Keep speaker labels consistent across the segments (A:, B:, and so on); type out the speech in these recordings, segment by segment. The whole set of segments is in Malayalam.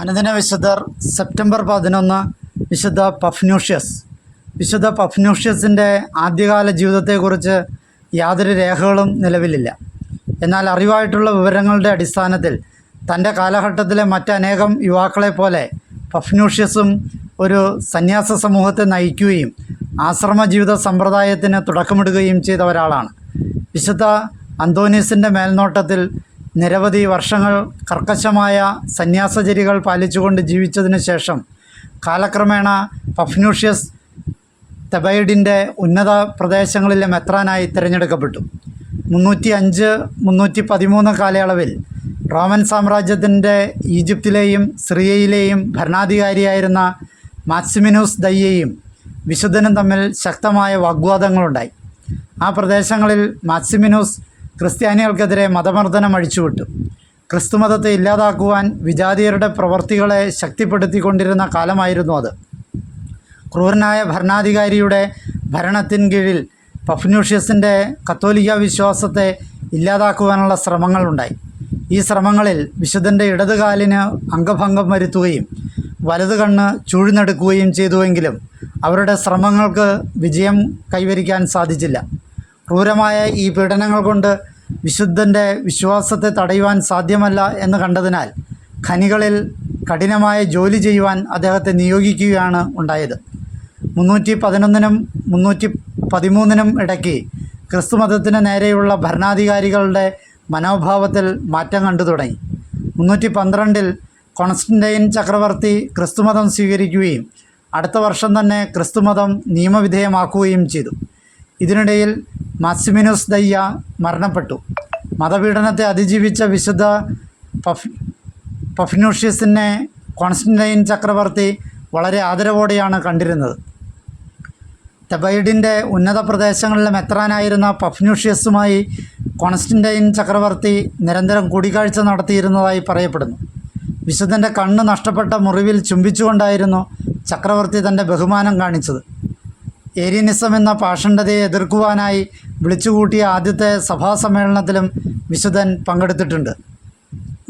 A: അനുദിന വിശുദ്ധർ സെപ്റ്റംബർ പതിനൊന്ന് വിശുദ്ധ പഫ്നൂഷ്യസ്. വിശുദ്ധ പഫ്നൂഷ്യസിന്റെ ആദ്യകാല ജീവിതത്തെക്കുറിച്ച് യാതൊരു രേഖകളും നിലവിലില്ല. എന്നാൽ അറിവായിട്ടുള്ള വിവരങ്ങളുടെ അടിസ്ഥാനത്തിൽ തന്റെ കാലഘട്ടത്തിലെ മറ്റനേകം യുവാക്കളെ പോലെ പഫ്നൂഷ്യസും ഒരു സന്യാസ സമൂഹത്തെ നയിക്കുകയും ആശ്രമ ജീവിത സമ്പ്രദായത്തിന് തുടക്കമിടുകയും ചെയ്ത ഒരാളാണ്. വിശുദ്ധ അന്തോനീസിന്റെ മേൽനോട്ടത്തിൽ നിരവധി വർഷങ്ങൾ കർക്കശമായ സന്യാസചര്യകൾ പാലിച്ചുകൊണ്ട് ജീവിച്ചതിനു ശേഷം കാലക്രമേണ പഫ്നൂഷ്യസ് തെബൈഡിന്റെ ഉന്നത പ്രദേശങ്ങളിലെ മെത്രാനായി തിരഞ്ഞെടുക്കപ്പെട്ടു. മുന്നൂറ്റി അഞ്ച് മുന്നൂറ്റി പതിമൂന്ന് കാലയളവിൽ റോമൻ സാമ്രാജ്യത്തിന്റെ ഈജിപ്തിലെയും സിറിയയിലെയും ഭരണാധികാരിയായിരുന്ന മാക്സിമിനൂസ് ദയ്യയും വിശുദ്ധനും തമ്മിൽ ശക്തമായ വാഗ്വാദങ്ങളുണ്ടായി. ആ പ്രദേശങ്ങളിൽ മാക്സിമിനൂസ് ക്രിസ്ത്യാനികൾക്കെതിരെ മതമർദ്ദനം അഴിച്ചുവിട്ടു. ക്രിസ്തുമതത്തെ ഇല്ലാതാക്കുവാൻ വിജാതിയരുടെ പ്രവർത്തികളെ ശക്തിപ്പെടുത്തിക്കൊണ്ടിരുന്ന കാലമായിരുന്നു അത്. ക്രൂരനായ ഭരണാധികാരിയുടെ ഭരണത്തിൻ കീഴിൽ പഫ്നൂഷ്യസിന്റെ കത്തോലിക്ക വിശ്വാസത്തെ ഇല്ലാതാക്കുവാനുള്ള ശ്രമങ്ങളുണ്ടായി ഈ ശ്രമങ്ങളിൽ വിശുദ്ധന്റെ ഇടതുകാലിന് അംഗഭംഗം വരുത്തുകയും വലതു കണ്ണ് ചൂഴ്ന്നെടുക്കുകയും ചെയ്തുവെങ്കിലും അവരുടെ ശ്രമങ്ങൾക്ക് വിജയം കൈവരിക്കാൻ സാധിച്ചില്ല. ക്രൂരമായ ഈ പീഡനങ്ങൾ കൊണ്ട് വിശുദ്ധന്റെ വിശ്വാസത്തെ തടയുവാൻ സാധ്യമല്ല എന്ന് കണ്ടതിനാൽ ഖനികളിൽ കഠിനമായ ജോലി ചെയ്യുവാൻ അദ്ദേഹത്തെ നിയോഗിക്കുകയാണ് ഉണ്ടായത്. മുന്നൂറ്റി പതിനൊന്നിനും മുന്നൂറ്റി പതിമൂന്നിനും ഇടയ്ക്ക് ക്രിസ്തുമതത്തിന് നേരെയുള്ള ഭരണാധികാരികളുടെ മനോഭാവത്തിൽ മാറ്റം കണ്ടു തുടങ്ങി. മുന്നൂറ്റി പന്ത്രണ്ടിൽ കോൺസ്റ്റന്റൈൻ ചക്രവർത്തി ക്രിസ്തുമതം സ്വീകരിക്കുകയും അടുത്ത വർഷം തന്നെ ക്രിസ്തുമതം നിയമവിധേയമാക്കുകയും ചെയ്തു. ഇതിനിടയിൽ മാക്സിമിനുസ് ദയ്യ മരണപ്പെട്ടു. മതപീഡനത്തെ അതിജീവിച്ച വിശുദ്ധ പഫ് പഫ്നൂഷ്യസിനെ കോൺസ്റ്റന്റൈൻ ചക്രവർത്തി വളരെ ആദരവോടെയാണ് കണ്ടിരുന്നത്. തെബൈഡിന്റെ ഉന്നത പ്രദേശങ്ങളിലെ മെത്രാനായിരുന്ന പഫ്നൂഷ്യസുമായി കോൺസ്റ്റന്റൈൻ ചക്രവർത്തി നിരന്തരം കൂടിക്കാഴ്ച നടത്തിയിരുന്നതായി പറയപ്പെടുന്നു. വിശുദ്ധന്റെ കണ്ണ് നഷ്ടപ്പെട്ട മുറിവിൽ ചുംബിച്ചുകൊണ്ടായിരുന്നു ചക്രവർത്തി തന്റെ ബഹുമാനം കാണിച്ചത്. ഏരിയനിസം എന്ന പാഷണ്ഡതയെ എതിർക്കുവാനായി വിളിച്ചുകൂട്ടിയ ആദ്യത്തെ സഭാ സമ്മേളനത്തിലും വിശുദ്ധൻ പങ്കെടുത്തിട്ടുണ്ട്.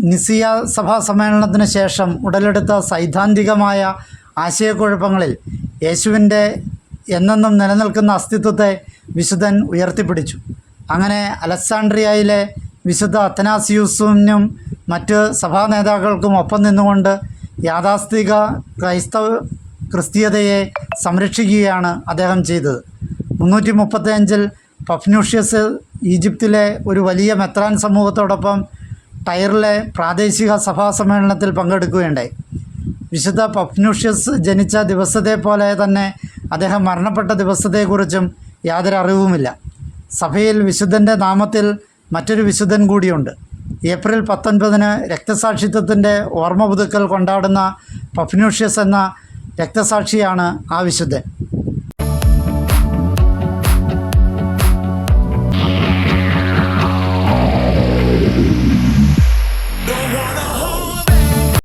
A: നിസിയ സഭാ സമ്മേളനത്തിന് ശേഷം ഉടലെടുത്ത സൈദ്ധാന്തികമായ ആശയക്കുഴപ്പങ്ങളിൽ യേശുവിന്റെ എന്നെന്നും നിലനിൽക്കുന്ന അസ്തിത്വത്തെ വിശുദ്ധൻ ഉയർത്തിപ്പിടിച്ചു. അങ്ങനെ അലക്സാണ്ട്രിയയിലെ വിശുദ്ധ അത്തനാസിയൂസിനും മറ്റ് സഭാ നേതാക്കൾക്കും ഒപ്പം നിന്നുകൊണ്ട് യാഥാസ്ഥിക ക്രൈസ്തവ ക്രിസ്തീയതയെ സംരക്ഷിക്കുകയാണ് അദ്ദേഹം ചെയ്തത്. മുന്നൂറ്റി മുപ്പത്തിയഞ്ചിൽ പഫ്നൂഷ്യസ് ഈജിപ്തിലെ ഒരു വലിയ മെത്രാൻ സമൂഹത്തോടൊപ്പം ടൈറിലെ പ്രാദേശിക സഭാ സമ്മേളനത്തിൽ പങ്കെടുക്കുകയുണ്ടായി. വിശുദ്ധ പഫ്നൂഷ്യസ് ജനിച്ച ദിവസത്തെ പോലെ തന്നെ അദ്ദേഹം മരണപ്പെട്ട ദിവസത്തെക്കുറിച്ചും യാതൊരു അറിവുമില്ല. സഭയിൽ വിശുദ്ധന്റെ നാമത്തിൽ മറ്റൊരു വിശുദ്ധൻ കൂടിയുണ്ട്. ഏപ്രിൽ പത്തൊൻപതിന് രക്തസാക്ഷിത്വത്തിന്റെ ഓർമ്മ പുതുക്കൽ കൊണ്ടാടുന്ന പഫ്നൂഷ്യസ് എന്ന രക്തസാക്ഷിയാണ് ആ വിശുദ്ധൻ.